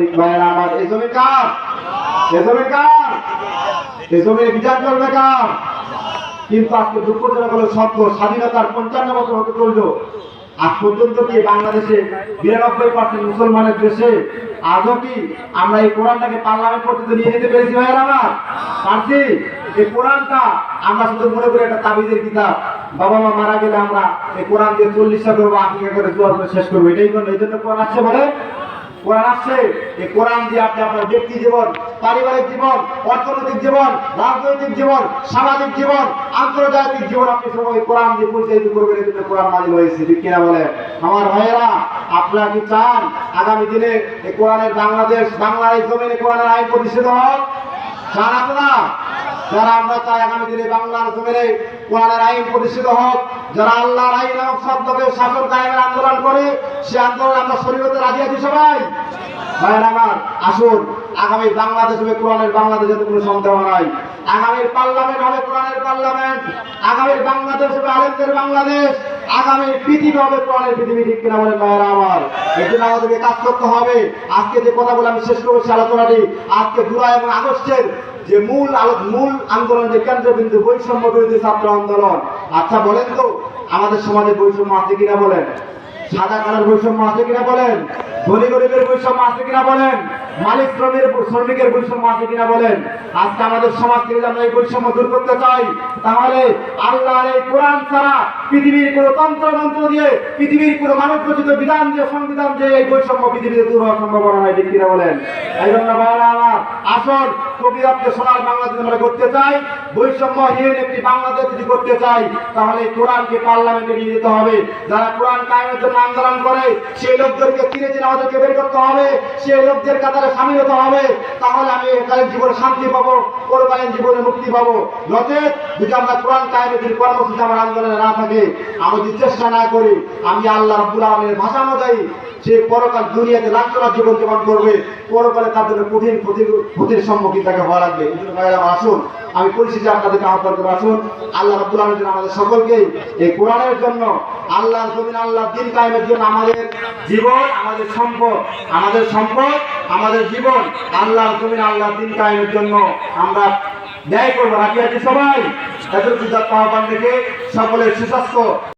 ঠিক ভাইয়েরা, আমার জমি কার? এই কার? এই বিচার করবে কার? কিন্তু আজকে দুঃখজনক হলো সত্য স্বাধীনতার পঞ্চান্ন বছর হতে চলল। আজ পর্যন্ত কি বাংলাদেশে বিরানব্বই পার্সেন্ট মুসলমানের দেশে আজও কি আমরা এই কোরআনটাকে পার্লামেন্ট পর্যন্ত নিয়ে যেতে পেরেছি ভাইয়ের আমার? পারছি? এই কোরআনটা আমরা শুধু মনে করি একটা তাবিজের কিতাব। বাবা মা মারা গেলে আমরা এই কোরআন দিয়ে চল্লিশটা করব আকিকা করে জোয়ার শেষ করব। এটাই জন্য এই জন্য কোরআন আসছে বলে কোরআন আসছে, এই কোরআন দিয়ে আপনি আপনার ব্যক্তি জীবন, পারিবারিক জীবন, অর্থনৈতিক জীবন, রাজনৈতিক জীবন, সামাজিক জীবন, আন্তর্জাতিক জীবন আপনি সবাই কোরআন দিয়ে পরিচালিত করবেন, এই জন্য কোরআন নাজিল হয়েছে, ঠিক কিনা বলেন? আমার ভাইয়েরা, আপনারা কি চান আগামী দিনে এই কোরআনের বাংলাদেশ, বাংলার এই জমিনে কোরআনের আইন প্রতিষ্ঠিত হোক? চান আপনারা? যারা আমরা চাই আগামী দিনে বাংলার জমিনে কোরআনের আইন প্রতিষ্ঠিত হোক, যারা আল্লাহর আইন এবং শব্দকে শাসন কায়েমের আন্দোলন করে, সে আন্দোলন আমরা শরীরতে রাজি আছি সবাই। ভাইয়ের আমার, আসুন, আগামী বাংলাদেশ হবে কোরআনের বাংলাদেশে তো কোনো সন্দেহ নাই। আগামীর পার্লামেন্ট হবে কোরআনের পার্লামেন্ট। আগামীর বাংলাদেশ হবে আলেমদের বাংলাদেশ। আগামী পৃথিবী হবে কোরআনের পৃথিবী, ঠিক কিনা বলেন ভাইয়েরা আমার? এই জন্য আমাদেরকে কাজ করতে হবে। আজকে যে কথা বলে আমি শেষ করব সে আলোচনাটি আজকে জুলাই এবং আগস্টের যে মূল মূল আন্দোলন যে কেন্দ্রবিন্দু বৈষম্য বিরোধী ছাত্র আন্দোলন। আচ্ছা বলেন তো, আমাদের সমাজে বৈষম্য আছে কিনা বলেন? সাদা কালার বৈষম্য আছে কিনা বলেন? ধনী গরিবের বৈষম্য আছে কিনা বলেন? মালিক শ্রমিকের শ্রমিকের বৈষম্য আছে কিনা বলেন? আজকে আমাদের সমাজ থেকে আমরা এই বৈষম্য দূর করতে চাই, তাহলে আল্লাহর এই কোরআন ছাড়া পৃথিবীর কোন তন্ত্রমন্ত্র দিয়ে, পৃথিবীর কোন মানব রচিত বিধান দিয়ে, সংবিধান দিয়ে এই বৈষম্য পৃথিবীতে দূর হওয়ার সম্ভাবনা নাই, ঠিক কিনা বলেন? এই জন্য আমার আসল সোনার বাংলাদেশ আমরা করতে চাই, বৈষম্যহীন একটি বাংলাদেশ যদি করতে চাই, তাহলে কোরআনকে পার্লামেন্টে নিয়ে যেতে হবে। যারা কোরআন কায়েমের জন্য আন্দোলন করে, সেই লোকদেরকে চিনে চিনে আমাদেরকে বের করতে হবে। সেই লোকদের কাতারে হতে হবে, তাহলে আমি একালীন জীবনে শান্তি পাবো পরকালীন জীবনে মুক্তি পাবো। নচেত যদি আমরা কোরআন কায়েমের যদি কর্মসূচি আমার আন্দোলনে না থাকে, আমি যদি চেষ্টা না করি, আমি আল্লাহ রাব্বুল আলমের ভাষা অনুযায়ী সে পরকাল দুনিয়াতে লাঞ্ছনা জীবন যাপন করবে পরকালে তার জন্য কঠিন ক্ষতির সম্মুখীন তাকে হওয়া লাগবে। এই জন্য আসুন, আমি পরিস্থিতি আপনাদেরকে আহ্বান করে আসুন, আল্লাহ রাব্বুল আলমের জন্য আমাদের সকলকে এই কোরআনের জন্য আল্লাহ জমিন আল্লাহ দিন কায়েমের জন্য আমাদের জীবন, আমাদের সম্পদ আমাদের সম্পদ আমাদের জীবন, আল্লাহ, জমিন, আল্লাহ, দিন কায়েমের জন্য আমরা ব্যয় করব। রাখি আছি সবাই? এত আহ্বান থেকে সকলের সুস্বাস্থ্য।